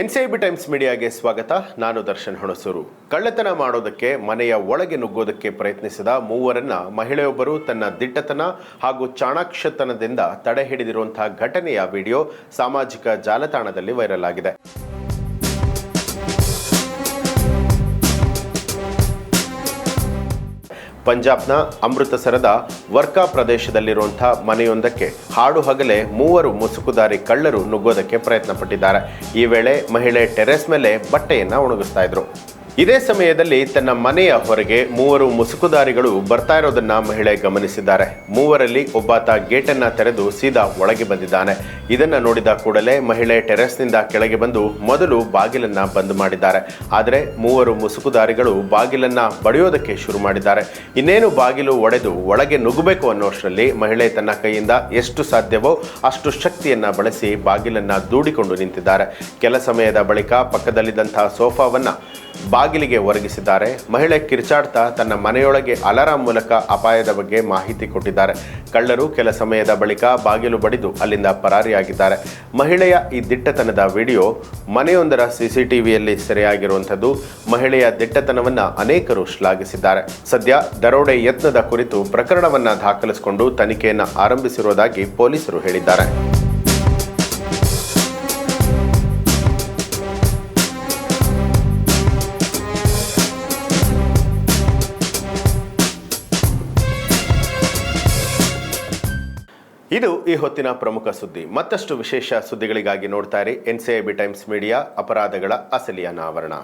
NCIB times ಮೀಡಿಯಾಗೆ ಸ್ವಾಗತ. ನಾನು ದರ್ಶನ್ ಹೊಣಸೂರು. ಕಳ್ಳತನ ಮಾಡೋದಕ್ಕೆ, ಮನೆಯ ಒಳಗೆ ನುಗ್ಗೋದಕ್ಕೆ ಪ್ರಯತ್ನಿಸಿದ ಮೂವರನ್ನ ಮಹಿಳೆಯೊಬ್ಬರು ತನ್ನ ದಿಟ್ಟತನ ಹಾಗೂ ಚಾಣಾಕ್ಷತನದಿಂದ ತಡೆ ಹಿಡಿದಿರುವಂತಹ ಘಟನೆಯ ವಿಡಿಯೋ ಸಾಮಾಜಿಕ ಜಾಲತಾಣದಲ್ಲಿ ವೈರಲ್ ಆಗಿದೆ. ಪಂಜಾಬ್ನ ಅಮೃತಸರದ ವರ್ಕಾ ಪ್ರದೇಶದಲ್ಲಿರುವಂಥ ಮನೆಯೊಂದಕ್ಕೆ ಹಾಡು ಹಗಲೇ ಮೂವರು ಮುಸುಕುದಾರಿ ಕಳ್ಳರು ನುಗ್ಗೋದಕ್ಕೆ ಪ್ರಯತ್ನ ಪಟ್ಟಿದ್ದಾರೆ ಈ ವೇಳೆ ಮಹಿಳೆ ಟೆರೆಸ್ ಮೇಲೆ ಬಟ್ಟೆಯನ್ನ ಒಣಗಿಸ್ತಾ ಇದ್ರು. ಇದೇ ಸಮಯದಲ್ಲಿ ತನ್ನ ಮನೆಯ ಹೊರಗೆ ಮೂವರು ಮುಸುಕುದಾರಿಗಳು ಬರ್ತಾ ಇರೋದನ್ನ ಮಹಿಳೆ ಗಮನಿಸಿದ್ದಾರೆ. ಮೂವರಲ್ಲಿ ಒಬ್ಬಾತ ಗೇಟನ್ನ ತೆರೆದು ಸೀದಾ ಒಳಗೆ ಬಂದಿದ್ದಾನೆ. ಇದನ್ನ ನೋಡಿದ ಕೂಡಲೇ ಮಹಿಳೆ ಟೆರೆಸ್ನಿಂದ ಕೆಳಗೆ ಬಂದು ಮೊದಲು ಬಾಗಿಲನ್ನ ಬಂದ್ ಮಾಡಿದ್ದಾರೆ. ಆದರೆ ಮೂವರು ಮುಸುಕುದಾರಿಗಳು ಬಾಗಿಲನ್ನ ಬಡಿಯೋದಕ್ಕೆ ಶುರು ಮಾಡಿದ್ದಾರೆ. ಇನ್ನೇನು ಬಾಗಿಲು ಒಡೆದು ಒಳಗೆ ನುಗ್ಗಬೇಕು ಅನ್ನೋಷ್ಟರಲ್ಲಿ ಮಹಿಳೆ ತನ್ನ ಕೈಯಿಂದ ಎಷ್ಟು ಸಾಧ್ಯವೋ ಅಷ್ಟು ಶಕ್ತಿಯನ್ನ ಬಳಸಿ ಬಾಗಿಲನ್ನ ದೂಡಿಕೊಂಡು ನಿಂತಿದ್ದಾರೆ. ಕೆಲ ಸಮಯದ ಬಳಿಕ ಪಕ್ಕದಲ್ಲಿದ್ದಂತಹ ಸೋಫಾವನ್ನ ಬಾಗಿಲಿಗೆ ಒರಗಿಸಿದ್ದಾರೆ. ಮಹಿಳೆ ಕಿರ್ಚಾಡ್ತಾ ತನ್ನ ಮನೆಯೊಳಗೆ ಅಲಾರಾಂ ಮೂಲಕ ಅಪಾಯದ ಬಗ್ಗೆ ಮಾಹಿತಿ ಕೊಟ್ಟಿದ್ದಾರೆ. ಕಳ್ಳರು ಕೆಲ ಸಮಯದ ಬಳಿಕ ಬಾಗಿಲು ಬಡಿದು ಅಲ್ಲಿಂದ ಪರಾರಿಯಾಗಿದ್ದಾರೆ. ಮಹಿಳೆಯ ಈ ದಿಟ್ಟತನದ ವಿಡಿಯೋ ಮನೆಯೊಂದರ ಸಿಸಿಟಿವಿಯಲ್ಲಿ ಸೆರೆಯಾಗಿರುವಂಥದ್ದು. ಮಹಿಳೆಯ ದಿಟ್ಟತನವನ್ನು ಅನೇಕರು ಶ್ಲಾಘಿಸಿದ್ದಾರೆ. ಸದ್ಯ ದರೋಡೆ ಯತ್ನದ ಕುರಿತು ಪ್ರಕರಣವನ್ನು ದಾಖಲಿಸಿಕೊಂಡು ತನಿಖೆಯನ್ನು ಆರಂಭಿಸಿರುವುದಾಗಿ ಪೊಲೀಸರು ಹೇಳಿದ್ದಾರೆ. ಇದು ಈ ಹೊತ್ತಿನ ಪ್ರಮುಖ ಸುದ್ದಿ. ಮತ್ತಷ್ಟು ವಿಶೇಷ ಸುದ್ದಿಗಳಿಗಾಗಿ ನೋಡ್ತಾ ಇರಿ ಟೈಮ್ಸ್ ಮೀಡಿಯಾ, ಅಪರಾಧಗಳ ಅಸಲಿ ಅನಾವರಣ.